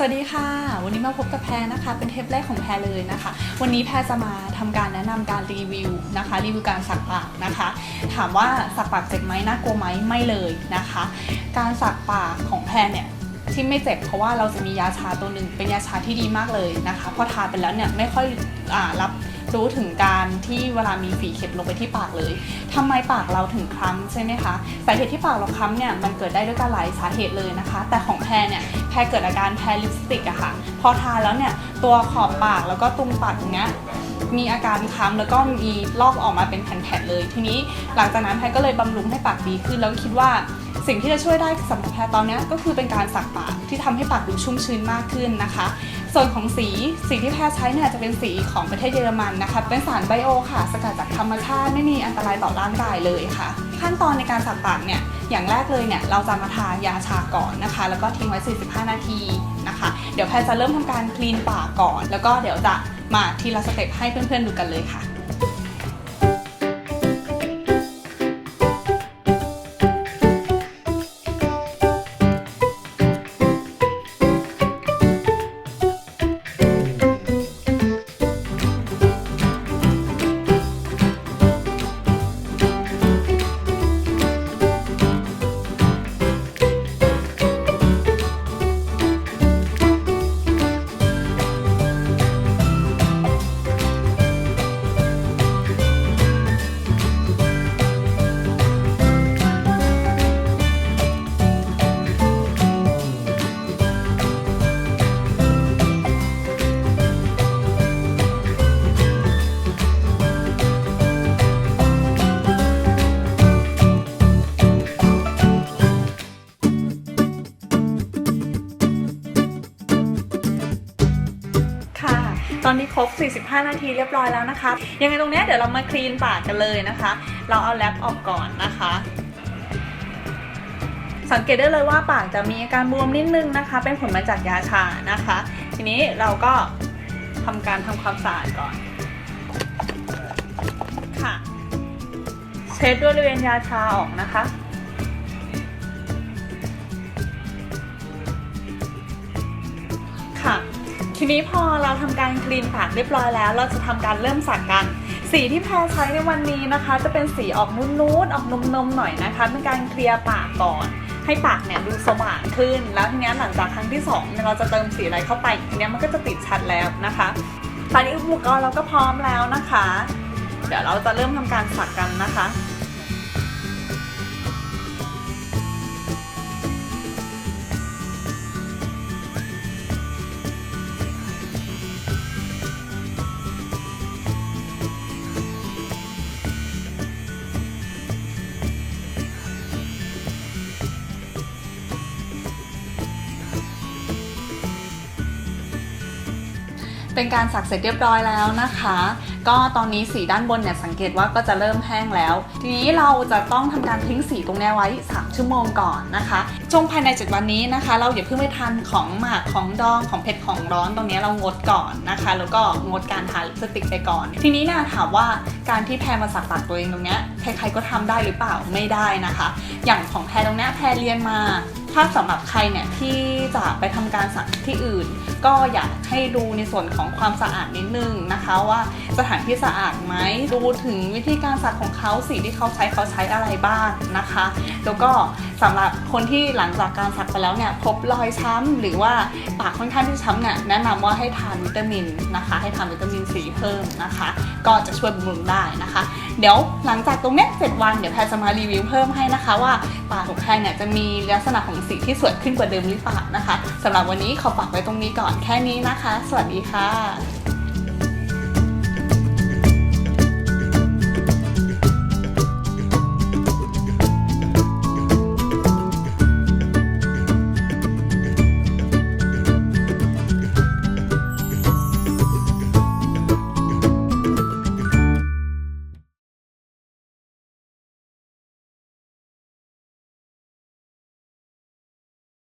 สวัสดีค่ะ วันนี้มาพบกับแพรนะคะ เป็นเทปแรกของแพรเลยนะคะ วันนี้แพรจะมาทำการแนะนำการรีวิวนะคะ รีวิวการสักปากนะคะ ถามว่าสักปากเจ็บไหมน่ากลัวไหมไม่เลยนะคะ การสักปากของแพรเนี่ยที่ไม่เจ็บเพราะว่าเราจะมียาชาตัวหนึ่งเป็นยาชาที่ดีมากเลยนะคะ พอทาไปแล้วเนี่ยไม่ค่อยอรับรู้ถึงการที่เวลามีฝีเข็มลงไปที่ปากเลยทำไมปากเราถึงคล้ำใช่ไหมคะ สาเหตุที่ปากเราคล้ำเนี่ยมันเกิดได้ด้วยกันหลายสาเหตุเลยนะคะ แต่ของแพรเนี่ย รเกิดอาการแพ้ลิปสติกอะค่ะ พอทานแล้วเนี่ยตัวขอบปากแล้วก็ตรงปากตรงเนี้ยมีอาการคล้ำแล้วก็มีลอกออกมาเป็นแผ่นๆเลย ทีนี้หลังจากนั้นแพรก็เลยบำรุงให้ปากดีขึ้น แล้วคิดว่าสิ่งที่จะช่วยได้สำหรับแพรตอนนี้ก็คือเป็นการสักปากที่ทำให้ปากดูชุ่มชื้นมากขึ้นนะคะ ส่วนของสีสีที่แพรใช้เนี่ยจะเป็นสีของประเทศเยอรมันนะคะเป็นสารไบโอค่ะ สกัดจากธรรมชาติไม่มีอันตรายต่อร่างกายเลยค่ะ ขั้นตอนในการสักปากเนี่ยอย่างแรกเลยเนี่ยเราจะมาทายาชาก่อนนะคะ แล้วก็ทิ้งไว้ 45 นาทีนะคะ เดี๋ยวแพทจะเริ่มทำการคลีนปากก่อน แล้วก็เดี๋ยวจะมาทีละสเต็ปให้เพื่อนๆดูกันเลยค่ะ อนนี้ครบ 45 นาทีเรียบร้อยแล้วนะคะ ยังไงตรงนี้เดี๋ยวเรามาคลีนปากกันเลยนะคะ เราเอาแรปออกก่อนนะคะ สังเกตได้เลยว่าปากจะมีอาการบวมนิดนึงนะคะ เป็นผลมาจากยาชานะคะ ทีนี้เราก็ทำการทำความสะอาดก่อนค่ะ เช็ดด้วยบริเวณยาชาออกนะคะ ทีนี้พอเราทำการคลีนปากเรียบร้อยแล้ว เราจะทำการเริ่มสักกัน สีที่แพรใช้ในวันนี้นะคะ จะเป็นสีออกนูดๆออกนมๆหน่อยนะคะเป็นการเคลียร์ปากก่อน ให้ปากเนี่ยดูสว่างขึ้น แล้วทีนี้หลังจากครั้งที่สองเนี่ยเราจะเติมสีอะไรเข้าไปทีนี้มันก็จะติดชัดแล้วนะคะตอนนี้อุปกรณ์เราก็พร้อมแล้วนะคะ เดี๋ยวเราจะเริ่มทำการสักกันนะคะ เป็นการสักเสร็จเรียบร้อยแล้วนะคะ ก็ตอนนี้สีด้านบนเนี่ยสังเกตว่าก็จะเริ่มแห้งแล้ว ทีนี้เราจะต้องทำการทิ้งสีตรงนี้ไว้ 3 ชั่วโมงก่อนนะคะช่วงภายใน 7 วันนี้นะคะ เราอย่าเพิ่งไปทานของหมักของดองของเผ็ดของร้อนตรงนี้เรางดก่อนนะคะ แล้วก็งดการทาลิปสติกไปก่อน ทีนี้เนี่ยถามว่าการที่แพรมาสักปากตัวเองตรงเนี้ยใครๆก็ทำได้หรือเปล่าไม่ได้นะคะ อย่างของแพรตรงนี้แพรเรียนมาถ้าสำหรับใครเนี่ยที่จะไปทำการสักที่อื่น ก็อยากให้ดูในส่วนของความสะอาดนิดนึงนะคะ ว่าสถานที่สะอาดไหมดูถึงวิธีการสักของเขาสีที่เขาใช้เขาใช้อะไรบ้างนะคะ แล้วก็สำหรับคนที่หลังจากการสักไปแล้วเนี่ยพบรอยช้ำหรือว่าปากค่อนข้างที่ช้ำเนี่ยแนะนำว่าให้ทานวิตามินนะคะ ให้ทานวิตามินซีเพิ่มนะคะ ก็จะช่วยบำรุงได้นะคะ เดี๋ยวหลังจากตรงเนี้ยเจ็ดวันเดี๋ยวแพรจะมารีวิวเพิ่มให้นะคะ ว่าปากของแพรเนี่ยจะมีลักษณะของสีที่สวยขึ้นกว่าเดิมหรือเปล่านะคะสำหรับวันนี้ขอฝากไว้ตรงนี้ก่อนแค่นี้นะคะ สวัสดีค่ะ